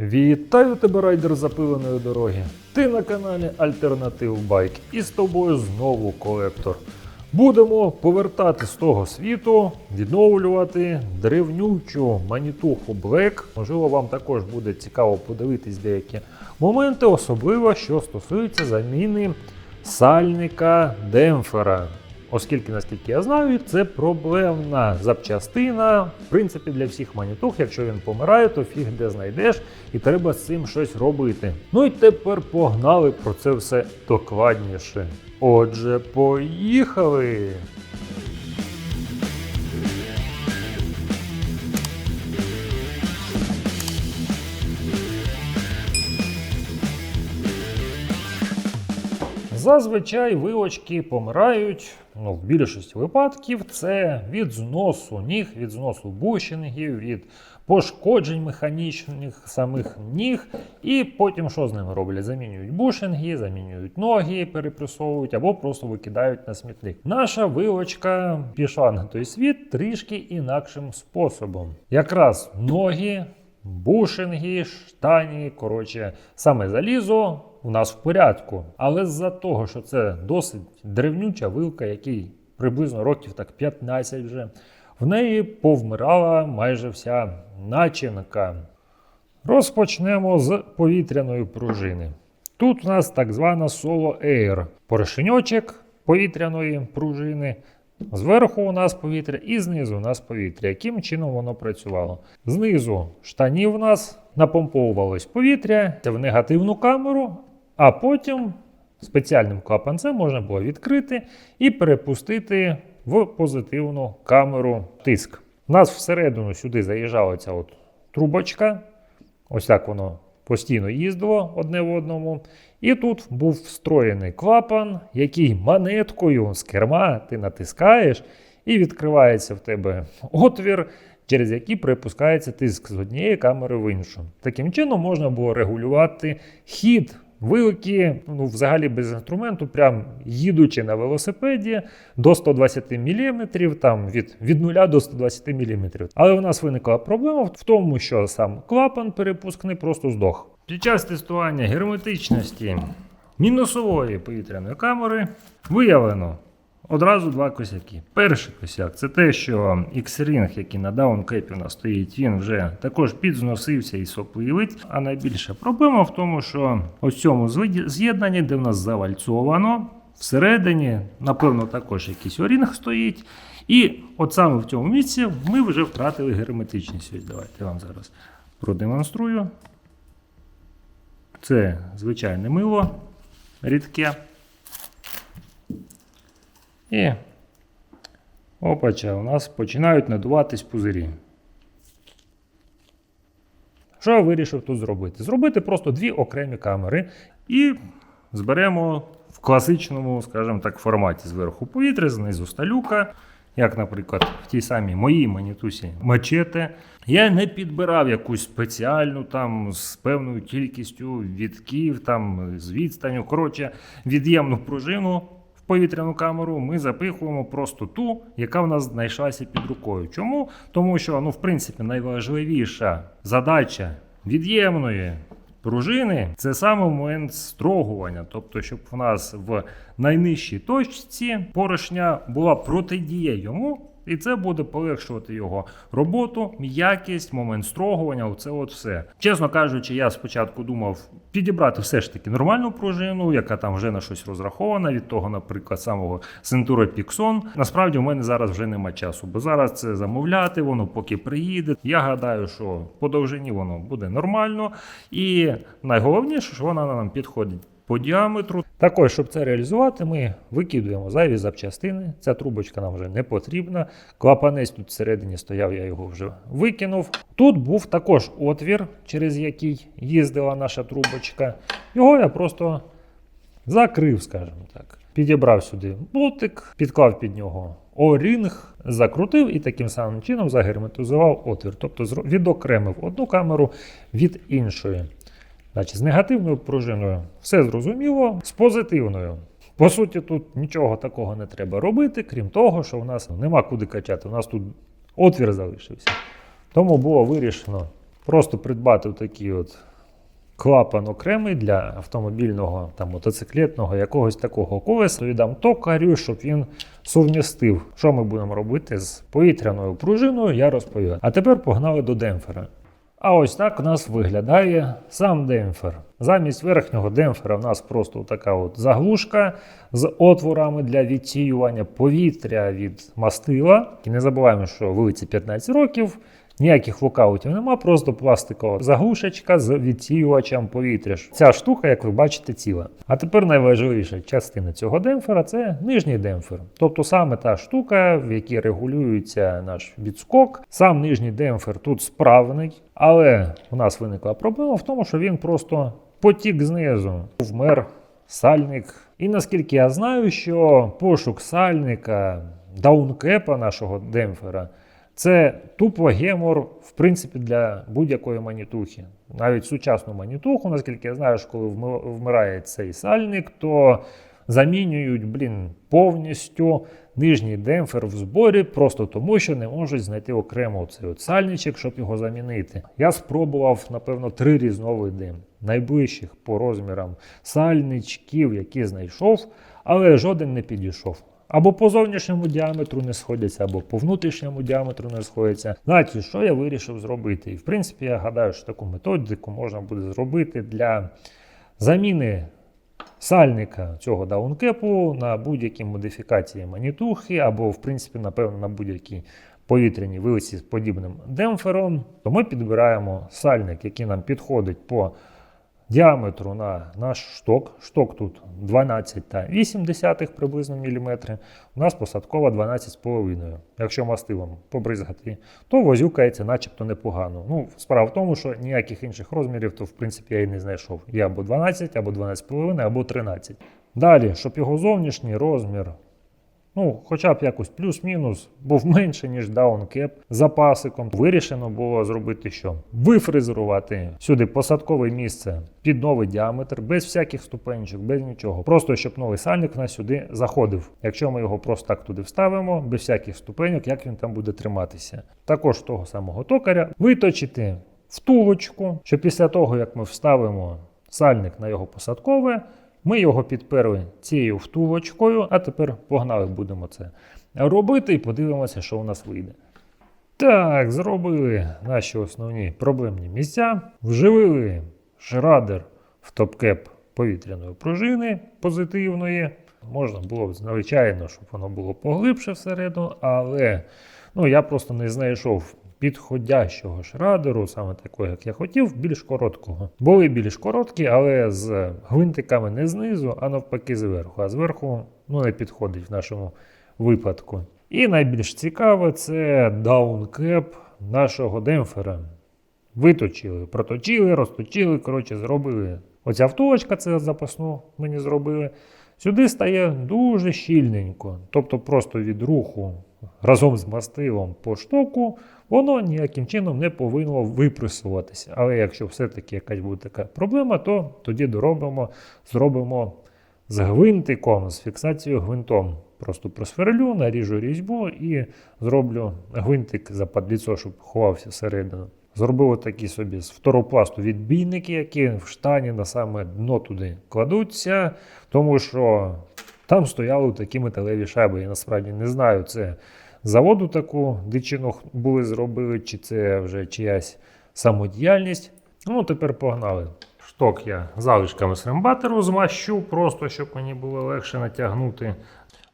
Вітаю тебе, райдер запиленої дороги. Ти на каналі Альтернатив Байк і з тобою знову колектор. Будемо повертати з того світу, відновлювати древнючу манітуху Black. Можливо, вам також буде цікаво подивитись деякі моменти, особливо що стосується заміни сальника демпфера. Оскільки, наскільки я знаю, це проблемна запчастина. В принципі, для всіх манітух, якщо він помирає, то фіг де знайдеш, і треба з цим щось робити. Ну і тепер погнали про це все докладніше. Отже, поїхали! Зазвичай вилочки помирають. Ну, в більшості випадків це від зносу ніг, від зносу бушингів, від пошкоджень механічних самих ніг. І потім що з ними роблять? Замінюють бушинги, замінюють ноги, перепресовують або просто викидають на смітник. Наша вилочка пішла на той світ трішки інакшим способом. Якраз ноги. Бушинги, штані, коротше, саме залізо у нас в порядку. Але з-за того, що це досить древнюча вилка, який приблизно років так 15 вже, в неї повмирала майже вся начинка. Розпочнемо з повітряної пружини. Тут у нас так звана Solo Air. Поршеньочок повітряної пружини. Зверху у нас повітря і знизу у нас повітря. Яким чином воно працювало? Знизу штанів у нас напомповувалось повітря в негативну камеру, а потім спеціальним клапанцем можна було відкрити і перепустити в позитивну камеру тиск. У нас всередину сюди заїжджала ця от трубочка. Ось так воно постійно їздило одне в одному. І тут був встроєний клапан, який монеткою з керма ти натискаєш, і відкривається в тебе отвір, через який припускається тиск з однієї камери в іншу. Таким чином можна було регулювати хід. Вилки, ну, взагалі без інструменту, прям їдучи на велосипеді до 120 мм, там від, від 0 до 120 мм. Але у нас виникла проблема в тому, що сам клапан перепускний просто здох. Під час тестування герметичності мінусової повітряної камери виявлено одразу два косяки. Перший косяк це те, що X-Ring, який на даункепі у нас стоїть, він вже також підзносився і сопливить. А найбільша проблема в тому, що ось цьому з'єднанні, де в нас завальцовано, всередині, напевно, також якийсь орінг стоїть. І от саме в цьому місці ми вже втратили герметичність. Ось давайте я вам зараз продемонструю. Це звичайне мило рідке. І опача, у нас починають надуватись пузирі. Що я вирішив тут зробити? Зробити просто дві окремі камери і зберемо в класичному, скажімо так, форматі зверху повітря, знизу сталюка. Як, наприклад, в тій самій моїй манітусі мачете. Я не підбирав якусь спеціальну там з певною кількістю відків, там з відстанню. Коротше, від'ємну пружину повітряну камеру ми запихуємо просто ту, яка в нас знайшлася під рукою. Чому? Тому що, ну, в принципі, найважливіша задача від'ємної пружини це саме момент строгування. Тобто, щоб в нас в найнижчій точці поршня була протидія йому. І це буде полегшувати його роботу, м'якість, момент строгування. Оце от все. Чесно кажучи, я спочатку думав підібрати все ж таки нормальну пружину, яка там вже на щось розрахована. Від того, наприклад, самого Centura Pixon. Насправді, у мене зараз вже нема часу, бо зараз це замовляти, воно поки приїде. Я гадаю, що по довжині воно буде нормально. І найголовніше, що вона нам підходить по діаметру. Також, щоб це реалізувати, ми викидуємо зайві запчастини. Ця трубочка нам вже не потрібна. Клапанець тут всередині стояв, я його вже викинув. Тут був також отвір, через який їздила наша трубочка. Його я просто закрив, скажімо так. Підібрав сюди болтик, підклав під нього о-рінг, закрутив і таким самим чином загерметизував отвір. Тобто відокремив одну камеру від іншої. Значить, з негативною пружиною все зрозуміло, з позитивною. По суті, тут нічого такого не треба робити, крім того, що у нас нема куди качати. У нас тут отвір залишився. Тому було вирішено просто придбати такий от клапан окремий для автомобільного там мотоциклетного якогось такого колеса. Віддам токарю, щоб він сумістив. Що ми будемо робити з повітряною пружиною, я розповім. А тепер погнали до демпфера. А ось так у нас виглядає сам демпфер. Замість верхнього демпфера в нас просто така от заглушка з отворами для відсіювання повітря від мастила. І не забуваємо, що вулиці 15 років. Ніяких локаутів нема, просто пластикова заглушечка з відсіювачем повітря. Ця штука, як ви бачите, ціла. А тепер найважливіша частина цього демпфера це нижній демпфер. Тобто саме та штука, в якій регулюється наш відскок. Сам нижній демпфер тут справний, але у нас виникла проблема в тому, що він просто потік знизу, вмер сальник. І наскільки я знаю, що пошук сальника даункепа нашого демпфера це тупо гемор, в принципі, для будь-якої манітухи. Навіть сучасну манітуху, наскільки я знаю, коли вми- вмирає цей сальник, то замінюють, блін, повністю нижній демпфер в зборі, просто тому, що не можуть знайти окремо цей от сальничок, щоб його замінити. Я спробував, напевно, три різновиди найближчих по розмірам сальничків, які знайшов, але жоден не підійшов. Або по зовнішньому діаметру не сходяться, або по внутрішньому діаметру не сходяться. Знаєте, що я вирішив зробити? І в принципі, я гадаю, що таку методику можна буде зробити для заміни сальника цього даункепу на будь-які модифікації манітухи, або, в принципі, напевно, на будь-які повітряні вилиці з подібним демпфером, то ми підбираємо сальник, який нам підходить по діаметру на наш шток. Шток тут 12,8 приблизно міліметри. У нас посадкова 12,5. Якщо мастилом побризгати, то возюкається начебто непогано. Ну, справа в тому, що ніяких інших розмірів, то в принципі я і не знайшов. Є або 12, або 12,5, або 13. Далі, щоб його зовнішній розмір ну, хоча б якось плюс-мінус, був менше, ніж даункеп з запасиком. Вирішено було зробити що? Вифрезерувати сюди посадкове місце під новий діаметр, без всяких ступенчик, без нічого. Просто щоб новий сальник нас сюди заходив. Якщо ми його просто так туди вставимо, без всяких ступеньок, як він там буде триматися. Також того самого токаря виточити втулочку, що після того, як ми вставимо сальник на його посадкове, ми його підперли цією втулочкою, а тепер погнали будемо це робити і подивимося, що у нас вийде. Так, зробили наші основні проблемні місця. Вживили шрадер в топкеп повітряної пружини позитивної. Можна було б, звичайно, щоб воно було поглибше всередину, але ну, я просто не знайшов підходящого шрадеру, саме такого, як я хотів, більш короткого. Були більш короткі, але з гвинтиками не знизу, а навпаки зверху. А зверху ну, не підходить в нашому випадку. І найбільш цікаве це даункеп нашого демпфера. Виточили, проточили, розточили, коротше, зробили. Оця втулочка, це запасну мені зробили. Сюди стає дуже щільненько. Тобто просто від руху разом з мастилом по штоку, воно ніяким чином не повинно випресуватися. Але якщо все-таки якась буде така проблема, то тоді доробимо, зробимо з гвинтиком, з фіксацією гвинтом. Просто просверлю, наріжу різьбу і зроблю гвинтик за падліцо, щоб ховався всередину. Зробив такі собі з второпласту відбійники, які в штані на саме дно туди кладуться, тому що там стояли такі металеві шайби. Я насправді не знаю, це заводу таку дичину були зробили, чи це вже чиясь самодіяльність. Ну, тепер погнали. Шток я залишками срембатеру змащу, просто щоб мені було легше натягнути.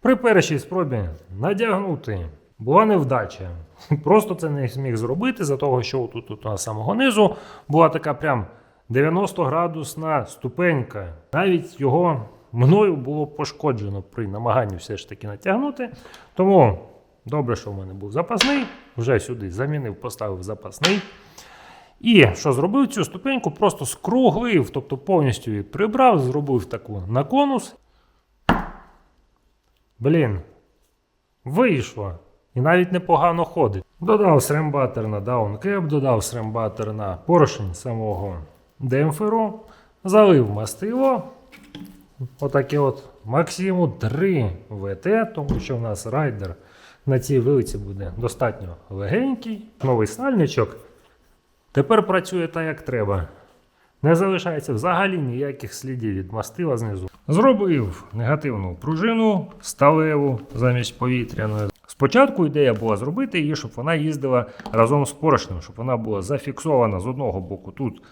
При першій спробі надягнути була невдача. Просто це не зміг зробити, за того, що тут, тут на самого низу була така прям 90 градусна ступенька. Навіть його мною було пошкоджено при намаганні все ж таки натягнути. Тому добре, що в мене був запасний. Вже сюди замінив, поставив запасний. І що зробив цю ступеньку, просто скруглив, тобто повністю її прибрав, зробив таку на конус. Блін, вийшло. І навіть непогано ходить. Додав срембатер на даункеп, додав срембатер на поршень самого демпферу, залив мастило. Отаке от максимум 3 ВТ, тому що в нас райдер на цій вилиці буде достатньо легенький. Новий сальничок Тепер працює так, як треба. Не залишається взагалі ніяких слідів від мастила знизу. Зробив негативну пружину сталеву замість повітряної. Спочатку ідея була зробити її, щоб вона їздила разом з поршнем, щоб вона була зафіксована з одного боку тут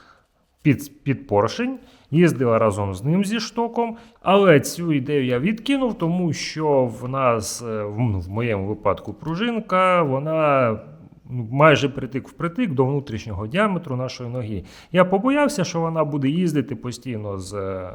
під, під поршень, їздила разом з ним зі штоком. Але цю ідею я відкинув, тому що в нас, е, в, моєму випадку, пружинка, вона ну, майже притик впритик до внутрішнього діаметру нашої ноги. Я побоявся, що вона буде їздити постійно з е,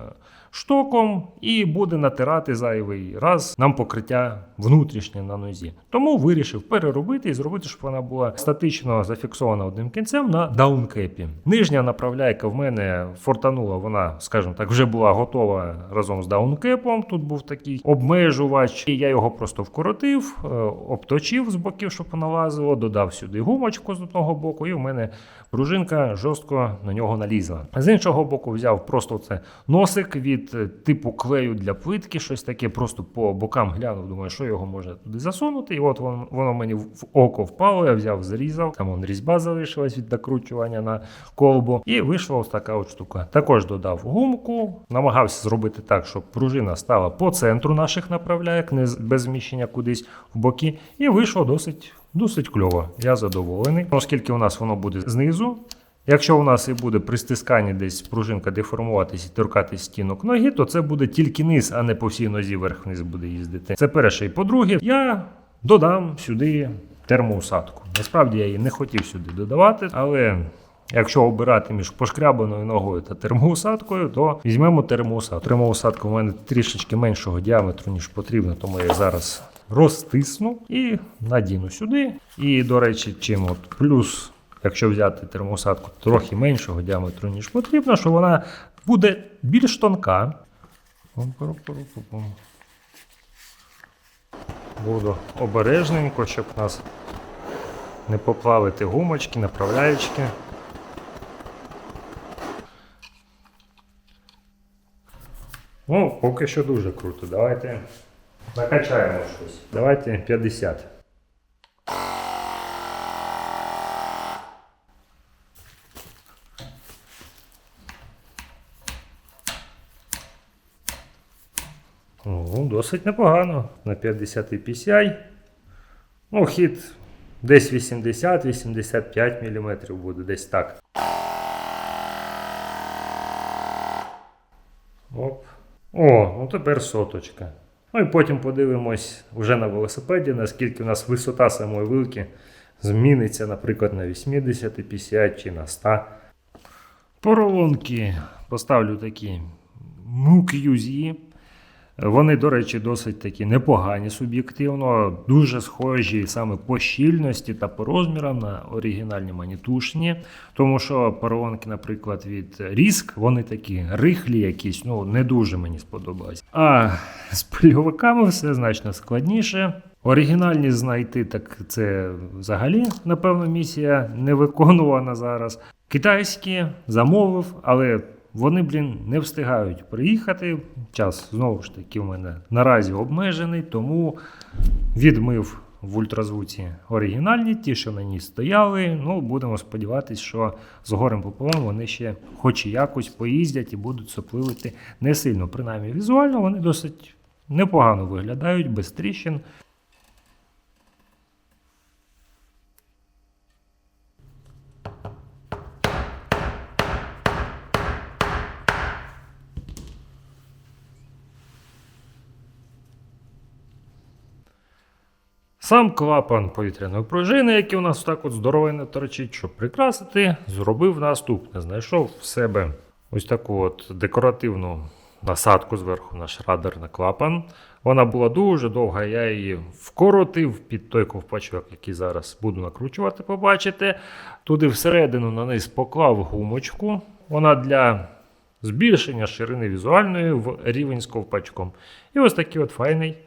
штоком і буде натирати зайвий раз нам покриття внутрішнє на нозі. Тому вирішив переробити і зробити, щоб вона була статично зафіксована одним кінцем на даункепі. Нижня направляйка в мене фортанула, вона, скажімо так, вже була готова разом з даункепом. Тут був такий обмежувач, і я його просто вкоротив, е, обточив з боків, щоб вона лазило, додав сюди гумочку з одного боку, і в мене пружинка жорстко на нього налізла. З іншого боку, взяв просто це носик від е, типу клею для плитки, щось таке, просто по бокам глянув, думаю, що його можна туди засунути. І от воно, воно мені в око впало, я взяв, зрізав. Там вон різьба залишилась від накручування на колбу. І вийшла ось така от штука. Також додав гумку, намагався зробити так, щоб пружина стала по центру наших направляєк, не без зміщення кудись в боки. І вийшло досить, досить кльово. Я задоволений. Оскільки у нас воно буде знизу. Якщо у нас і буде при стисканні десь пружинка деформуватись і торкатись стінок ноги, то це буде тільки низ, а не по всій нозі вверх-вниз буде їздити. Це перше. І по-друге, я додам сюди термоусадку. Насправді я її не хотів сюди додавати, але якщо обирати між пошкрябаною ногою та термоусадкою, то візьмемо термоусадку. Термоусадка у мене трішечки меншого діаметру, ніж потрібно, тому я зараз розтисну і надіну сюди. І, до речі, чим от плюс якщо взяти термоусадку трохи меншого діаметру, ніж потрібно, що вона буде більш тонка. Буду обережненько, щоб нас не поплавити гумочки, направляючки. Ну, поки що дуже круто. Давайте накачаємо щось. Давайте 50. Ну, досить непогано. На 50 PCI. Ну, хід десь 80-85 мм буде, десь так. Оп. О, ну тепер соточка. Ну і потім подивимось вже на велосипеді, наскільки у нас висота самої вилки зміниться, наприклад, на 80 PCI чи на 100. Поролонки поставлю такі MUQZ. Вони, до речі, досить такі непогані суб'єктивно, дуже схожі саме по щільності та по розмірам на оригінальні манітушні. Тому що поролонки, наприклад, від Ріск, вони такі рихлі якісь, ну не дуже мені сподобалось. А з пильовиками все значно складніше. Оригінальні знайти, так це взагалі, напевно, місія не виконувана зараз. Китайські замовив, але вони, блін, не встигають приїхати. Час знову ж таки у мене наразі обмежений, тому відмив в ультразвуці оригінальні, ті, що на ній стояли. Ну, будемо сподіватися, що з горем пополам вони ще хоч якось поїздять і будуть сопливити не сильно. Принаймні візуально вони досить непогано виглядають, без тріщин. Сам клапан повітряної пружини, який у нас так от здоровенно торчить, щоб прикрасити, зробив наступне. Знайшов в себе ось таку от декоративну насадку зверху на шрадер на клапан. Вона була дуже довга, я її вкоротив під той ковпачок, який зараз буду накручувати, побачите. Туди всередину на низ поклав гумочку. Вона для збільшення ширини візуальної в рівень з ковпачком. І ось такий от файний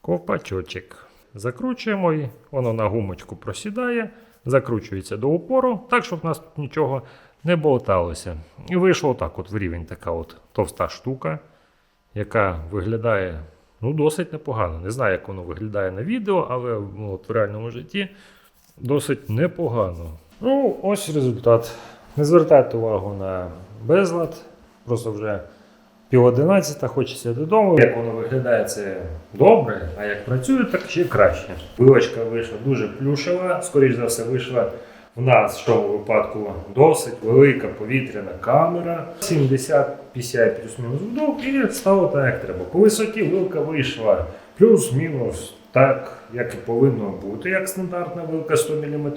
ковпачочок. Закручуємо і воно на гумочку просідає, закручується до упору, так, щоб в нас тут нічого не болталося. І вийшло так от в рівень така от товста штука, яка виглядає ну, досить непогано. Не знаю, як воно виглядає на відео, але ну, от в реальному житті досить непогано. Ну, ось результат. Не звертайте увагу на безлад, просто вже пів одинадцята, хочеться додому. Як воно виглядає, це добре, а як працює, так ще краще. Вилочка вийшла дуже плюшева, скоріш за все, вийшла в нас в цьому випадку досить велика повітряна камера. 70 PCI плюс-мінус вдов і стало так, як треба. По висоті вилка вийшла плюс-мінус так, як і повинно бути, як стандартна вилка 100 мм.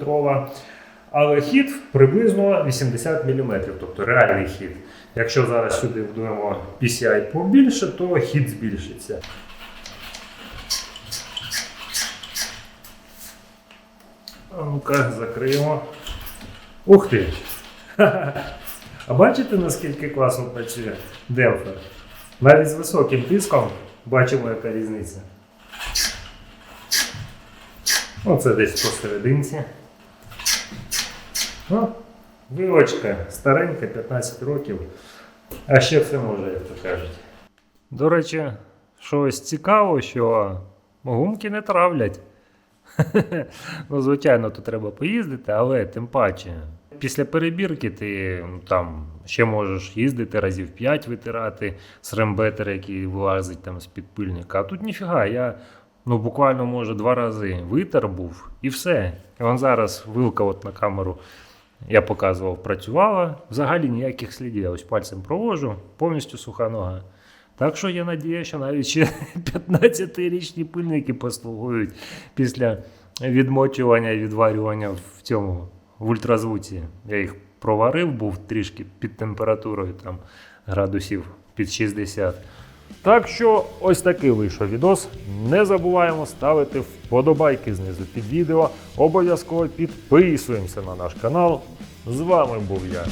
Але хід приблизно 80 мм, тобто реальний хід. Якщо зараз сюди вдуємо PCI побільше, то хід збільшиться. Ну-ка, закриємо. Ух ти! А бачите, наскільки класно працює демпфер? Навіть з високим тиском бачимо, яка різниця. Оце десь посерединці. Вилочка старенька, 15 років. А ще все може, як то кажуть. До речі, щось цікаво, що гумки не травлять. ну, звичайно, то треба поїздити, але тим паче. Після перебірки ти ну, там ще можеш їздити разів 5 витирати з рембетера, який вилазить там з підпильника. А тут ніфіга, я ну, буквально може два рази витер був і все. І вон зараз вилка от на камеру я показував, працювала. Взагалі ніяких слідів. Я ось пальцем провожу, повністю суха нога. Так що є надія, що навіть ще 15-річні пильники послугують після відмочування і відварювання в цьому в ультразвуці. Я їх проварив, був трішки під температурою там градусів під 60. Так що ось такий вийшов відос. Не забуваємо ставити вподобайки знизу під відео. Обов'язково підписуємося на наш канал. З вами був я.